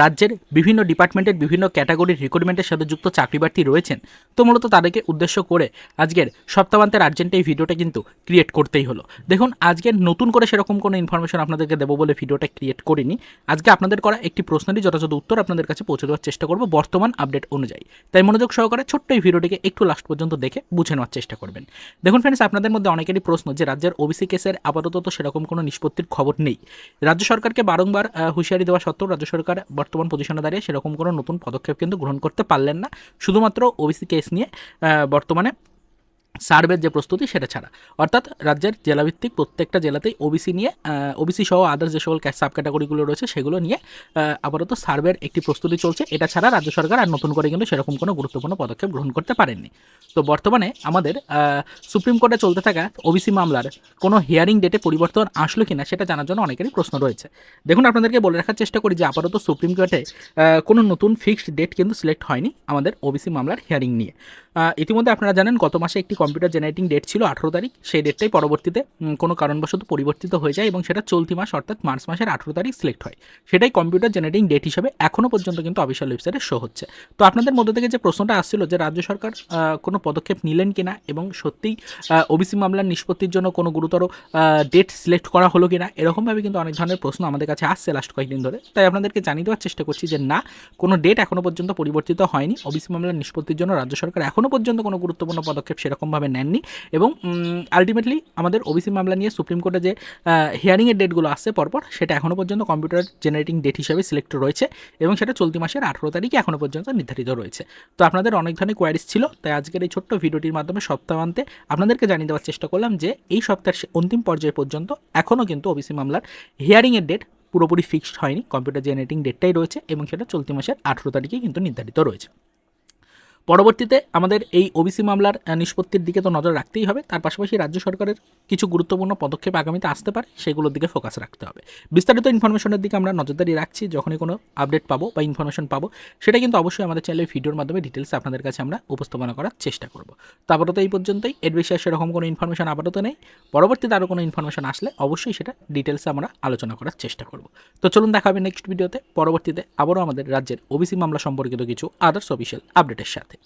রাজ্যের বিভিন্ন ডিপার্টমেন্টের বিভিন্ন ক্যাটাগরির রিক্রুটমেন্টের সাথে যুক্ত চাকরি প্রার্থী রয়েছেন। তো মূলত তাদেরকে উদ্দেশ্য করে আজকের সপ্তাহান্তের আর্জেন্ট এই ভিডিওটা কিন্তু ক্রিয়েট করতেই হলো। দেখুন, আজকের নতুন করে সেরকম কোনো ইনফরমেশন আপনাদেরকে দেবো বলে ভিডিওটা ক্রিয়েট করিনি। আজকে আপনাদের করা একটি প্রশ্নেরই যথাযথ উত্তর আপনাদের কাছে পৌঁছে দেওয়ার চেষ্টা করব বর্তমান আপডেট অনুযায়ী। তাই মনোযোগ সহকারে ছোট্ট এই ভিডিওটিকে একটু লাস্ট পর্যন্ত দেখে বুঝে নেওয়ার চেষ্টা করবেন। দেখুন ফ্রেন্ডস আপনাদের মধ্যে অনেকেরই প্রশ্ন যে রাজ্যের ওবিসি কেসের আপাতত তো সেরকম কোনো নিষ্পত্তির খবর নেই। রাজ্য সরকারকে বারংবার হুঁশিয়ারি দেওয়া সত্ত্বেও রাজ্য সরকার বর্তমান পজিশনে দাঁড়িয়ে সেরকম কোনো নতুন পদক্ষেপ কিন্তু গ্রহণ করতে পারলেন না। শুধুমাত্র ওবিসি কেস নিয়ে বর্তমানে সার্ভের যে প্রস্তুতি সেটা ছাড়া। অর্থাৎ রাজ্যের জেলাভিত্তিক প্রত্যেকটা জেলাতেই ওবিসি নিয়ে ওবিসি সহ আদার্স যে সকল সাব ক্যাটাগরিগুলো রয়েছে সেগুলো নিয়ে আপাতত সার্ভের একটি প্রস্তুতি চলছে। এটা ছাড়া রাজ্য সরকার আর নতুন করে কিন্তু সেরকম কোনো গুরুত্বপূর্ণ পদক্ষেপ গ্রহণ করতে পারেননি। তো বর্তমানে আমাদের সুপ্রিম কোর্টে চলতে থাকা ওবিসি মামলার কোনো হিয়ারিং ডেটে পরিবর্তন আসলো কিনা সেটা জানার জন্য অনেকেরই প্রশ্ন রয়েছে। দেখুন, আপনাদেরকে বলে রাখার চেষ্টা করি যে আপাতত সুপ্রিম কোর্টে কোনো নতুন ফিক্সড ডেট কিন্তু সিলেক্ট হয়নি আমাদের ওবিসি মামলার হিয়ারিং নিয়ে। ইতিমধ্যে আপনারা জানেন গত মাসে একটি কম্পিউটার জেনারেটিং ডেট ছিল আঠেরো তারিখ। সেই ডেটটাই পরবর্তীতে কোনো কারণবশত পরিবর্তিত হয়ে যায় এবং সেটা চলতি মাস অর্থাৎ মার্চ মাসের আঠেরো তারিখ সিলেক্ট হয়। সেটাই কম্পিউটার জেনারেটিং ডেট হিসেবে এখনও পর্যন্ত কিন্তু অফিসিয়াল ওয়েবসাইটে শো হচ্ছে। তো আপনাদের মধ্যে থেকে যে প্রশ্নটা আসছিল যে রাজ্য সরকার কোনো পদক্ষেপ নিলেন কিনা এবং সত্যিই ওবিসি মামলার নিষ্পত্তির জন্য কোনো গুরুতর ডেট সিলেক্ট করা হলো কিনা, এরকমভাবে কিন্তু অনেক ধরনের প্রশ্ন আমাদের কাছে আসছে লাস্ট কয়েকদিন ধরে। তাই আপনাদেরকে জানিয়ে দেওয়ার চেষ্টা করছি যে না, কোনো ডেট এখনও পর্যন্ত পরিবর্তিত হয়নি। ওবিসি মামলার নিষ্পত্তির জন্য রাজ্য সরকার এখনও পর্যন্ত কোনো গুরুত্বপূর্ণ পদক্ষেপ সেরকমভাবে নেননি এবং আলটিমেটলি আমাদের ওবিসি মামলা নিয়ে সুপ্রিম কোর্টে যে হিয়ারিংয়ের ডেটগুলো আসছে পরপর সেটা এখনও পর্যন্ত কম্পিউটার জেনারেটিং ডেট হিসেবে সিলেক্ট রয়েছে এবং সেটা চলতি মাসের আঠেরো তারিখে এখনও পর্যন্ত নির্ধারিত রয়েছে। তো আপনাদের অনেক ধরনের কোয়ারিজ ছিল তাই আজকের এই ছোট্ট ভিডিওটির মাধ্যমে সপ্তাহান্তে আপনাদেরকে জানিয়ে দেওয়ার চেষ্টা করলাম যে এই সপ্তাহের অন্তিম পর্যায় পর্যন্ত এখনও কিন্তু ওবিসি মামলার হিয়ারিংয়ের ডেট পুরোপুরি ফিক্সড হয়নি কম্পিউটার জেনারেটিং ডেটটাই রয়েছে এবং সেটা চলতি মাসের আঠেরো তারিখে কিন্তু নির্ধারিত রয়েছে। পরবর্তীতে আমাদের এই ওবিসি মামলার নিষ্পত্তির দিকে তো নজর রাখতেই হবে। তার পাশাপাশি রাজ্য সরকারের কিছু গুরুত্বপূর্ণ পদক্ষেপ আগামীতে আসতে পারে, সেগুলোর দিকে ফোকাস রাখতে হবে। বিস্তারিত ইনফরমেশনের দিকে আমরা নজরদারি রাখছি, যখনই কোনো আপডেট পাবো বা ইনফরমেশন পাবো, সেটা কিন্তু অবশ্যই আমাদের চ্যানেলের ভিডিওর মাধ্যমে ডিটেলস আপনাদের কাছে আমরা উপস্থাপনা করার চেষ্টা করব। তো এই পর্যন্তই। এর বিষয়ে সেরকম কোনো ইনফরমেশন আপাতত নেই। পরবর্তীতে আরও কোনো ইনফরমেশন আসলে অবশ্যই সেটা ডিটেলসে আমরা আলোচনা করার চেষ্টা করব। তো চলুন দেখা হবে নেক্সট ভিডিওতে পরবর্তীতে আবারও আমাদের রাজ্যের ওবিসি মামলা সম্পর্কিত কিছু আদার্স অফিসিয়াল আপডেটের সাথে।